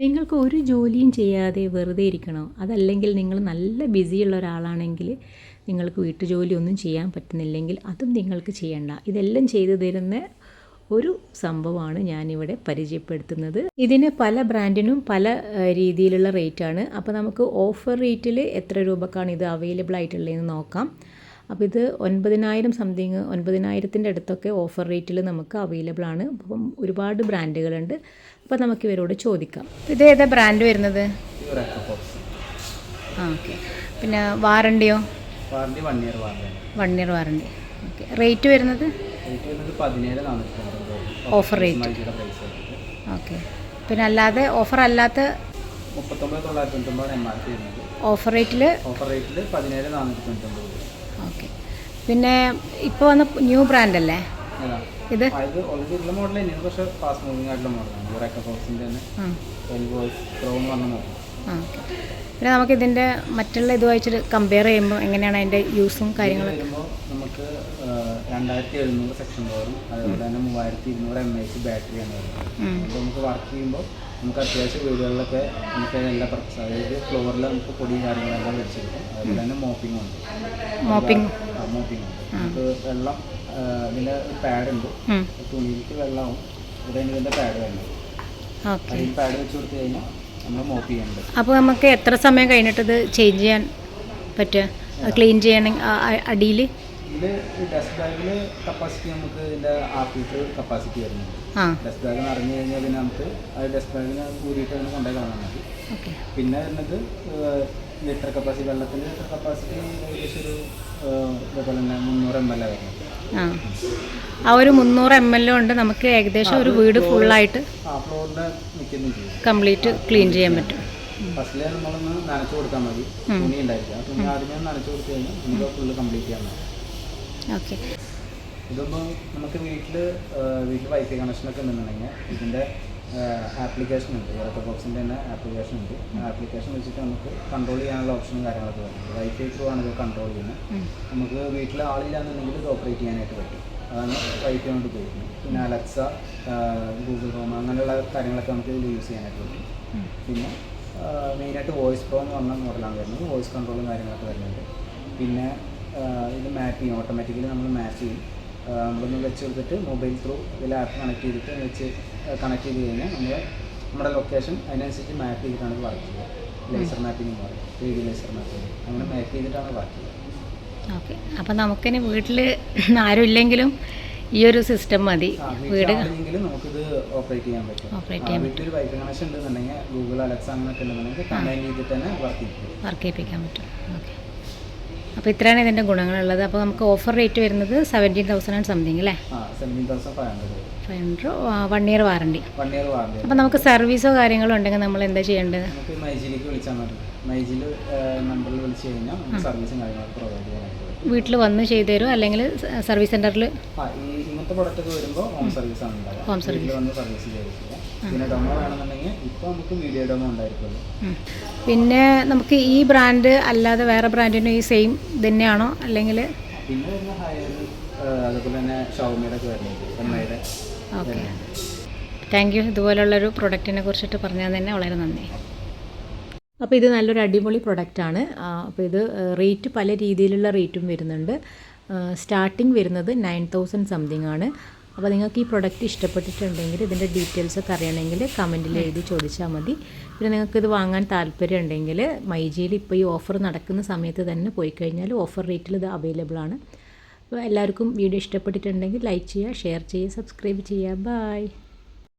നിങ്ങൾക്ക് ഒരു ജോലിയും ചെയ്യാതെ വെറുതെ ഇരിക്കണോ? അതല്ലെങ്കിൽ നിങ്ങൾ നല്ല ബിസിയുള്ള ഒരാളാണെങ്കിൽ നിങ്ങൾക്ക് വീട്ടുജോലി ഒന്നും ചെയ്യാൻ പറ്റുന്നില്ലെങ്കിൽ അതും നിങ്ങൾക്ക് ചെയ്യണ്ട. ഇതെല്ലാം ചെയ്തു തരുന്ന ഒരു സംഭവമാണ് ഞാനിവിടെ പരിചയപ്പെടുത്തുന്നത്. ഇതിന് പല ബ്രാൻഡിനും പല രീതിയിലുള്ള റേറ്റാണ്. അപ്പോൾ നമുക്ക് ഓഫർ റേറ്റിൽ എത്ര രൂപക്കാണ് ഇത് അവൈലബിൾ ആയിട്ടുള്ളതെന്ന് നോക്കാം. അപ്പോൾ ഇത് ഒൻപതിനായിരം സംതിങ് ഒൻപതിനായിരത്തിന്റെ അടുത്തൊക്കെ ഓഫർ റേറ്റിൽ നമുക്ക് അവൈലബിൾ ആണ്. അപ്പം ഒരുപാട് ബ്രാൻഡുകളുണ്ട്. അപ്പോൾ നമുക്ക് ഇവരോട് ചോദിക്കാം. ഇത് ഏതാ ബ്രാൻഡ് വരുന്നത്? ആ ഓക്കെ. പിന്നെ വാറണ്ടിയോ? Warranty one year warranty. One year warranty. Okay. Rate വരുന്നത്? Offer rate. ഓക്കെ. പിന്നെ അല്ലാതെ ഓഫർ അല്ലാത്ത ഓഫർ റേറ്റിൽ ഓഫർ റേറ്റിൽ പതിനേഴ് നാനൂറ്റി പിന്നെ ഇപ്പോൾ വന്ന ന്യൂ ബ്രാൻഡ് അല്ലേ? ഇത്? പിന്നെ നമുക്ക് ഇതിന്റെ മറ്റുള്ള ഇതുമായിട്ട് കമ്പയർ ചെയ്യുമ്പോൾ എങ്ങനെയാണ് അതിന്റെ യൂസും കാര്യങ്ങളൊക്കെ? നമുക്ക് രണ്ടായിരത്തി എഴുന്നൂറ് സെക്ഷൻ പവറും അതുപോലെ തന്നെ മൂവായിരത്തി ഇരുന്നൂറ് എം എച്ച് ബാറ്ററിയാണ് വരുന്നത്. അപ്പോൾ നമുക്ക് വർക്ക് ചെയ്യുമ്പോൾ നമുക്ക് അത്യാവശ്യം വീടുകളിലൊക്കെ നമുക്ക് എല്ലാ പർപ്പസ് അതായത് ഫ്ലോറിൽ നമുക്ക് പൊടിയും കാര്യങ്ങളെല്ലാം വെച്ചെടുക്കും. അതുപോലെ തന്നെ മോപ്പിംഗ് ഉണ്ട്. മോപ്പിംഗ്. മോപ്പിംഗ് ഉണ്ട്. നമുക്ക് വെള്ളം ഇതിന്റെ ഒരു പാഡ് ഉണ്ട്. തുണിയിലേക്ക് വെള്ളമാവും. ഇവിടെയാണ് ഇതിന്റെ പാഡ് വരുന്നത് അതിൽ പാഡ് വെച്ച് കൊടുത്തു കഴിഞ്ഞാൽ നമ്മൾ മോപ്പ് ചെയ്യുന്നുണ്ട് അപ്പോൾ നമുക്ക് എത്ര സമയം കഴിഞ്ഞിട്ട് ഇത് ചേഞ്ച് ചെയ്യാൻ പറ്റുക? ക്ലീൻ ചെയ്യണമെങ്കിൽ അടിയിൽ? ഇതിൽ ടെസ്റ്റ് ബാഗിൽ കപ്പാസിറ്റി നമുക്ക് ഇതിന്റെ ഹാഫ് ലിറ്റർ കപ്പാസിറ്റി വരുന്നുണ്ട്. ടെസ്റ്റ് ഡ്രൈവ് നിറഞ്ഞു കഴിഞ്ഞാൽ പിന്നെ നമുക്ക് അത് ടെസ്റ്റ് ബാഗിന് കൂടിയിട്ട് തന്നെ കൊണ്ടേ കാണാൻ മതി പിന്നെ വരുന്നത് ലിറ്റർ കപ്പാസിറ്റി വെള്ളത്തിന്റെ ലിറ്റർ കപ്പാസിറ്റി ഏകദേശം ഒരു ഇതേപോലെ തന്നെ മുന്നൂറ് എം എൽ എ വരുന്നത് ആ. ഒരു മുന്നൂറ് എം എൽ കൊണ്ട് നമുക്ക് ഏകദേശം ഒരു വീട് ഫുള്ളായിട്ട് കംപ്ലീറ്റ് ക്ലീൻ ചെയ്യാൻ പറ്റും. ഫസ്റ്റിലെ നമ്മളൊന്ന് നനച്ചു കൊടുത്താൽ മതി. തുണി ഉണ്ടായിരിക്കും. ആ തുണി ആദ്യമേ നനച്ചു കൊടുത്തു കഴിഞ്ഞാൽ നമുക്ക് ഫുള്ള് കംപ്ലീറ്റ് ചെയ്യാൻ മതി ഓക്കെ. ഇതൊന്നും നമുക്ക് വീട്ടിൽ വീട്ടിൽ വൈഫൈ കണക്ഷനൊക്കെ ഉണ്ടെന്നുണ്ടെങ്കിൽ ഇതിന്റെ ആപ്ലിക്കേഷൻ ഉണ്ട്. ഇയർത്തെ ബോക്സിന്റെ തന്നെ ആപ്ലിക്കേഷൻ ഉണ്ട്. ആപ്ലിക്കേഷൻ വെച്ചിട്ട് നമുക്ക് കൺട്രോൾ ചെയ്യാനുള്ള ഓപ്ഷനും കാര്യങ്ങളൊക്കെ വരുന്നുണ്ട് വൈഫൈ ത്രൂ ആണ് ഇത് കൺട്രോൾ ചെയ്യുന്നത്. നമുക്ക് വീട്ടിൽ ആളില്ലാന്നുണ്ടെങ്കിൽ ഇത് ഓപ്പറേറ്റ് ചെയ്യാനായിട്ട് പറ്റും. അതാണ് വൈഫൈ കൊണ്ട് ഉപയോഗിക്കുന്നത്. പിന്നെ അലക്സ ഗൂഗിൾ ഹോം അങ്ങനെയുള്ള കാര്യങ്ങളൊക്കെ നമുക്ക് ഇതിൽ യൂസ് ചെയ്യാനായിട്ട് പറ്റും. പിന്നെ മെയിനായിട്ട് വോയിസ് പ്രോ എന്ന് പറഞ്ഞ മോഡലാണ് വരുന്നത്. വോയിസ് കൺട്രോളും കാര്യങ്ങളൊക്കെ വരുന്നുണ്ട്. പിന്നെ ഇത് മാപ്പ് ചെയ്യും. ഓട്ടോമാറ്റിക്കലി നമ്മൾ മാപ്പ് ചെയ്യും. നമ്മളൊന്ന് വെച്ച് കൊടുത്തിട്ട് മൊബൈൽ ത്രൂ ഇതിൽ ആപ്പ് കണക്ട് ചെയ്തിട്ട് വെച്ച് കണക്ട് ചെയ്ത് കഴിഞ്ഞാൽ നമ്മൾ നമ്മുടെ ലൊക്കേഷൻ അതിനനുസരിച്ച് മാപ്പ് ചെയ്തിട്ടാണ് വർക്ക് ചെയ്യുക. ലേസർ മാപ്പിംഗ് എന്ന് പറയും. ത്രീ ഡി ലേസർ മാപ്പിംഗ് അങ്ങനെ മാപ്പ് ചെയ്തിട്ടാണ് വർക്ക് ചെയ്യുക. ഓക്കെ അപ്പം നമുക്കിനി വീട്ടിൽ ആരും ഇല്ലെങ്കിലും ഈ ഒരു സിസ്റ്റം മതി. വീട് നമുക്കിത് ഓപ്പറേറ്റ് ചെയ്യാൻ പറ്റും. ഓപ്പറേറ്റ് ചെയ്യാൻ പറ്റും ഒരു വൈഫൈ കണക്ഷൻ ഉണ്ടെന്നുണ്ടെങ്കിൽ ഗൂഗിൾ അലക്സ അങ്ങനെയൊക്കെ ഉണ്ടെന്നുണ്ടെങ്കിൽ കമ്പൈൻ ചെയ്തിട്ട് തന്നെ വർക്ക് ചെയ്യും. വർക്ക് ചെയ്യിപ്പിക്കാൻ പറ്റും. ഓക്കെ അപ്പോൾ ഇത്രയാണ് ഇതിന്റെ ഗുണങ്ങളുള്ളത്. അപ്പോൾ നമുക്ക് ഓഫർ റേറ്റ് വരുന്നത് സെവന്റീൻ തൗസൻഡ് ആൻഡ് സംതിങ് അല്ലേ? Five hundred one year warranty അപ്പോൾ നമുക്ക് സർവീസോ കാര്യങ്ങളോ ഉണ്ടെങ്കിൽ നമ്മൾ എന്താ ചെയ്യേണ്ടത് മൈജിയിൽ നമ്പറിൽ വിളിച്ചു കഴിഞ്ഞാൽ സർവീസും കാര്യങ്ങളൊക്കെ പ്രൊവൈഡ് ചെയ്യാനായിട്ട് വീട്ടിൽ വന്ന് ചെയ്തു തരും അല്ലെങ്കിൽ സർവീസ് സെന്ററിൽ ഈ ഇങ്ങനത്തെ പ്രൊഡക്റ്റ് ഒക്കെ വരുമ്പോൾ ഹോം സർവീസ് ആണ് ഉണ്ടാവുക. Home service. വന്ന് സർവീസ് ചെയ്തിട്ടില്ല പിന്നെ ഡെമോ വേണമെന്നുണ്ടെങ്കിൽ ഇപ്പോൾ നമുക്ക് വീഡിയോ ഡെമോ ഉണ്ടായിരിക്കുമല്ലോ. പിന്നെ നമുക്ക് ഈ ബ്രാൻഡ് അല്ലാതെ വേറെ ബ്രാൻഡിനും ഈ സെയിം തന്നെയാണോ? അല്ലെങ്കിൽ പിന്നെ വരുന്ന ഹയർ അതുപോലെ തന്നെ ഷൗമിയുടെ ഒക്കെ വരുന്നുണ്ട് എം ഐയുടെ ഓക്കെ. താങ്ക് യു ഇതുപോലുള്ളൊരു പ്രൊഡക്റ്റിനെ കുറിച്ചിട്ട് പറഞ്ഞാൽ തന്നെ വളരെ നന്ദി. അപ്പോൾ ഇത് നല്ലൊരു അടിപൊളി പ്രൊഡക്റ്റാണ് അപ്പോൾ ഇത് റേറ്റ് പല രീതിയിലുള്ള റേറ്റും വരുന്നുണ്ട്. സ്റ്റാർട്ടിങ് വരുന്നത് നയൻ തൗസൻഡ് സംതിങ് ആണ്. അപ്പോൾ നിങ്ങൾക്ക് ഈ പ്രൊഡക്റ്റ് ഇഷ്ടപ്പെട്ടിട്ടുണ്ടെങ്കിൽ ഇതിന്റെ ഡീറ്റെയിൽസ് ഒക്കെ അറിയണമെങ്കിൽ കമന്റിൽ എഴുതി ചോദിച്ചാൽ മതി. പിന്നെ നിങ്ങൾക്ക് ഇത് വാങ്ങാൻ താല്പര്യം ഉണ്ടെങ്കിൽ മൈജിയിൽ ഇപ്പോൾ ഈ ഓഫർ നടക്കുന്ന സമയത്ത് തന്നെ പോയി കഴിഞ്ഞാൽ ഓഫർ റേറ്റിൽ ഇത് അവൈലബിൾ ആണ്. അപ്പോൾ എല്ലാവർക്കും വീഡിയോ ഇഷ്ടപ്പെട്ടിട്ടുണ്ടെങ്കിൽ ലൈക്ക് ചെയ്യുക ഷെയർ ചെയ്യുക സബ്സ്ക്രൈബ് ചെയ്യുക. ബൈ